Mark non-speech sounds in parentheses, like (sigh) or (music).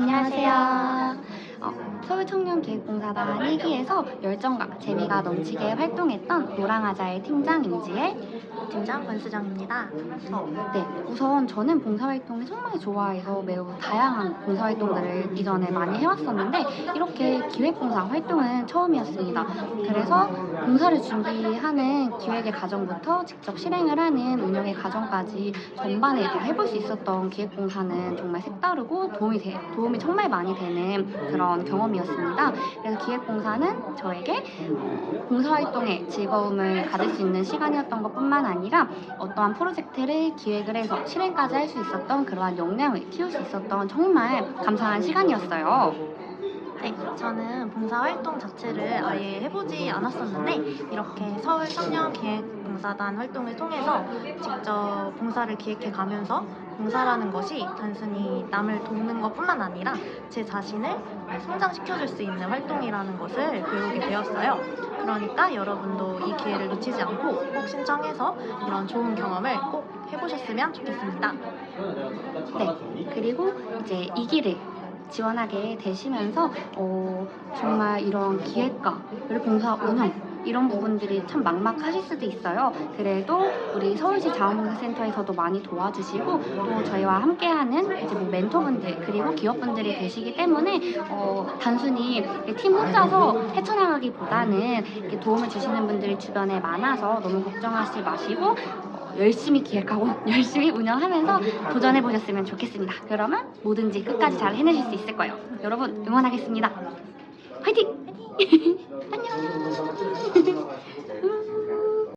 안녕하세요. 어, 서울청년기획봉사단 1기에서 열정과 재미가 넘치게 활동했던 노랑아자의 팀장 임지혜. 팀장 권수정입니다. 어, 네, 우선 저는 봉사활동을 정말 좋아해서 매우 다양한 봉사활동들을 이전에 많이 해왔었는데 이렇게 기획봉사 활동은 처음이었습니다. 그래서 봉사를 준비하는 기획의 과정부터 직접 실행을 하는 운영의 과정까지 전반에 다 해볼 수 있었던 기획봉사는 정말 색다르고 도움이 돼, 도움이 정말 많이 되는 그런 경험이었습니다. 그래서 기획봉사는 저에게 어, 봉사활동에 즐거움을 가질 수 있는 시간이었던 것 뿐만 아니라 어떠한 프로젝트를 기획을 해서 실행까지 할 수 있었던 그러한 역량을 키울 수 있었던 정말 감사한 시간이었어요. 네, 저는 봉사활동 자체를 아예 해보지 않았었는데 이렇게 서울 청년 기획봉사단 활동을 통해서 직접 봉사를 기획해 가면서 봉사라는 것이 단순히 남을 돕는 것뿐만 아니라 제 자신을 성장시켜줄 수 있는 활동이라는 것을 배우게 되었어요. 그러니까 여러분도 이 기회를 놓치지 않고 꼭 신청해서 이런 좋은 경험을 꼭 해보셨으면 좋겠습니다. 네, 그리고 이제 이 길을 지원하게 되시면서 어, 정말 이런 기획과 그리고 봉사 운영 이런 부분들이 참 막막하실 수도 있어요. 그래도 우리 서울시 자원봉사센터에서도 많이 도와주시고 또 저희와 함께하는 이제 뭐 멘토분들 그리고 기업분들이 계시기 때문에 어, 단순히 팀 혼자서 헤쳐나가기보다는 도움을 주시는 분들이 주변에 많아서 너무 걱정하지 마시고 어, 열심히 기획하고 (laughs) 열심히 운영하면서 도전해 보셨으면 좋겠습니다. 그러면 뭐든지 끝까지 잘 해내실 수 있을 거예요. 여러분 응원하겠습니다. 화이팅! (laughs) 안녕.